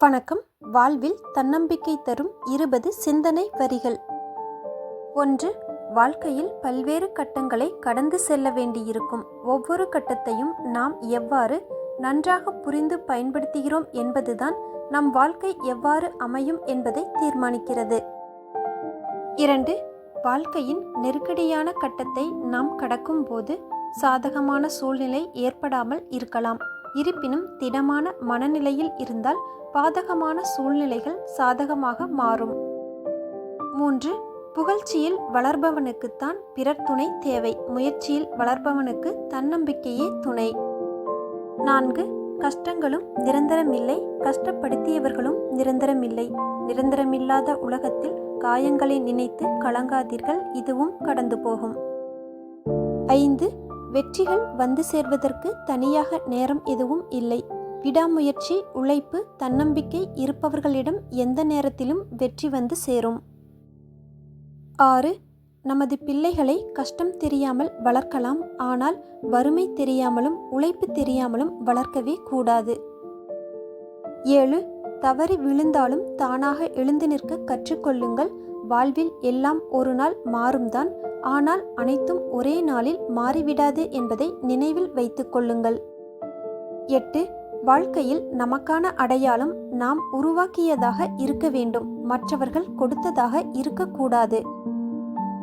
வணக்கம். வாழ்வில் தன்னம்பிக்கை தரும் இருபது சிந்தனை வரிகள். ஒன்று வாழ்க்கையில் பல்வேறு கட்டங்களை கடந்து செல்ல வேண்டியிருக்கும். ஒவ்வொரு கட்டத்தையும் நாம் எவ்வாறு நன்றாக புரிந்து பயன்படுத்துகிறோம் என்பதுதான் நம் வாழ்க்கை எவ்வாறு அமையும் என்பதை தீர்மானிக்கிறது. இரண்டு வாழ்க்கையின் நெருக்கடியான கட்டத்தை நாம் கடக்கும் போது சாதகமான சூழ்நிலை ஏற்படாமல் இருக்கலாம். இருப்பினும் திடமான மனநிலையில் இருந்தால் பாதகமான சூழ்நிலைகள் சாதகமாக மாறும். மூன்று புகழ்ச்சியில் வளர்பவனுக்குத்தான் பிறர் துணை தேவை. முயற்சியில் வளர்பவனுக்கு தன்னம்பிக்கையே துணை. நான்கு கஷ்டங்களும் நிரந்தரமில்லை. கஷ்டப்படுத்தியவர்களும் நிரந்தரமில்லை. நிரந்தரமில்லாத உலகத்தில் காயங்களை நினைத்து கலங்காதீர்கள். இதுவும் கடந்து போகும். ஐந்து வெற்றிகள் வந்து சேர்வதற்கு தனியாக நேரம் எதுவும் இல்லை. விடாமுயற்சி உழைப்பு தன்னம்பிக்கை இருப்பவர்களிடம் எந்த நேரத்திலும் வெற்றி வந்து சேரும். ஆறு நமது பிள்ளைகளை கஷ்டம் தெரியாமல் வளர்க்கலாம். ஆனால் வறுமை தெரியாமலும் உழைப்பு தெரியாமலும் வளர்க்கவே கூடாது. ஏழு தவறி விழுந்தாலும் தானாக எழுந்து நிற்க கற்றுக்கொள்ளுங்கள். வாழ்வில் எல்லாம் ஒரு நாள் மாறும்தான். ஆனால் அனைத்தும் ஒரே நாளில் மாறிவிடாது என்பதை நினைவில் வைத்துக் கொள்ளுங்கள். எட்டு வாழ்க்கையில் நமக்கான அடையாளம் நாம் உருவாக்கியதாக இருக்க வேண்டும். மற்றவர்கள் கொடுத்ததாக இருக்கக்கூடாது.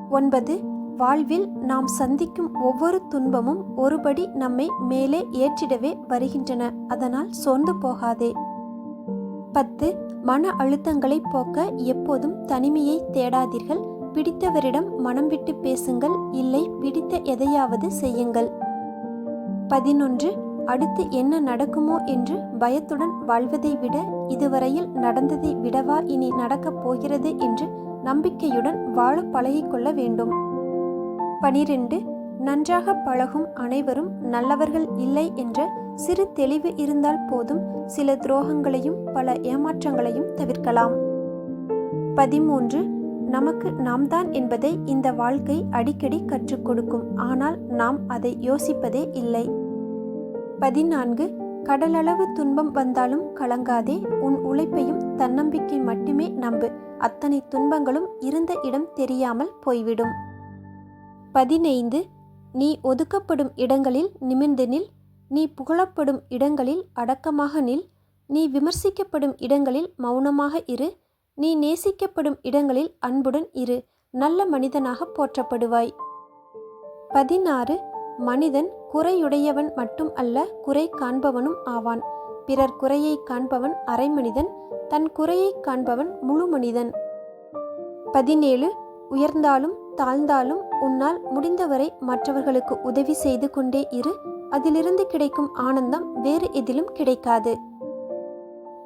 ஒன்பது. வாழ்வில் நாம் சந்திக்கும் ஒவ்வொரு துன்பமும் ஒருபடி நம்மை மேலே ஏற்றிடவே வருகின்றன. அதனால் சோர்ந்து போகாதே. பத்து. மன அழுத்தங்களை போக்க எப்போதும் தனிமையை தேடாதீர்கள். பிடித்தவரிடம் மனம் விட்டு பேசுங்கள். இல்லை பிடித்த எதையாவது செய்யுங்கள். பதினொன்று. அடுத்து என்ன நடக்குமோ என்று பயத்துடன் வாழ்வதை விட இதுவரையில் நடந்ததை விடவா இனி நடக்கப் போகிறது என்று நம்பிக்கையுடன் வாழ பழகிக்கொள்ள வேண்டும். பனிரெண்டு நன்றாக பழகும் அனைவரும் நல்லவர்கள் இல்லை என்ற சிறு தெளிவு இருந்தால் போதும் சில துரோகங்களையும் பல ஏமாற்றங்களையும் தவிர்க்கலாம். பதிமூன்று நமக்கு நாம் தான் என்பதை இந்த வாழ்க்கை அடிக்கடி கற்றுக் கொடுக்கும். ஆனால் நாம் அதை யோசிப்பதே இல்லை. பதினான்கு கடலளவு துன்பம் வந்தாலும் கலங்காதே உன் உழைப்பையும் தன்னம்பிக்கை மட்டுமே நம்பு. அத்தனை துன்பங்களும் இருந்த இடம் தெரியாமல் போய்விடும். பதினைந்து நீ ஒதுக்கப்படும் இடங்களில் நிமிர்ந்து நில். நீ புகழப்படும் இடங்களில் அடக்கமாக நில். நீ விமர்சிக்கப்படும் இடங்களில் மௌனமாக இரு. நீ நேசிக்கப்படும் இடங்களில் அன்புடன் இரு. நல்ல மனிதனாக போற்றப்படுவாய். பதினாறு மனிதன் குறையுடையவன் மட்டும் அல்ல குறை காண்பவனும் ஆவான். பிறர் குறையை காண்பவன் அரை மனிதன் தன் குறையை காண்பவன் முழு மனிதன். பதினேழு. உயர்ந்தாலும் தாழ்ந்தாலும் உன்னால் முடிந்தவரை மற்றவர்களுக்கு உதவி செய்து கொண்டே இரு. அதிலிருந்து கிடைக்கும் ஆனந்தம் வேறு எதிலும் கிடைக்காது.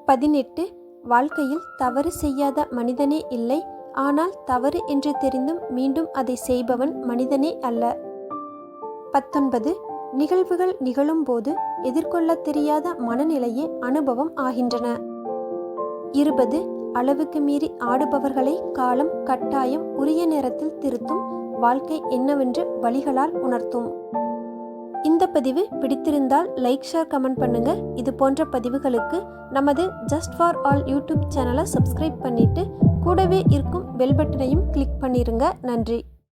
பதினெட்டு. வாழ்க்கையில் தவறு செய்யாத மனிதனே இல்லை. ஆனால் தவறு என்று தெரிந்தும் மீண்டும் அதை செய்பவன் மனிதனே அல்ல. பத்தொன்பது நிகழ்வுகள் நிகழும்போது எதிர்கொள்ள தெரியாத மனநிலையே அனுபவம் ஆகின்றன. இருபது அளவுக்கு மீறி ஆடுபவர்களை காலம் கட்டாயம் உரிய நேரத்தில் திருத்தும் வாழ்க்கை என்னவென்று வழிகளால் உணர்த்தும். இந்த பதிவு பிடித்திருந்தால் லைக் ஷேர் கமெண்ட் பண்ணுங்க. இது போன்ற பதிவுகளுக்கு நமது ஜஸ்ட் ஃபார் ஆல் யூடியூப் சேனலை சப்ஸ்கிரைப் பண்ணிட்டு கூடவே இருக்கும் பெல் பட்டனையும் கிளிக் பண்ணிருங்க. நன்றி.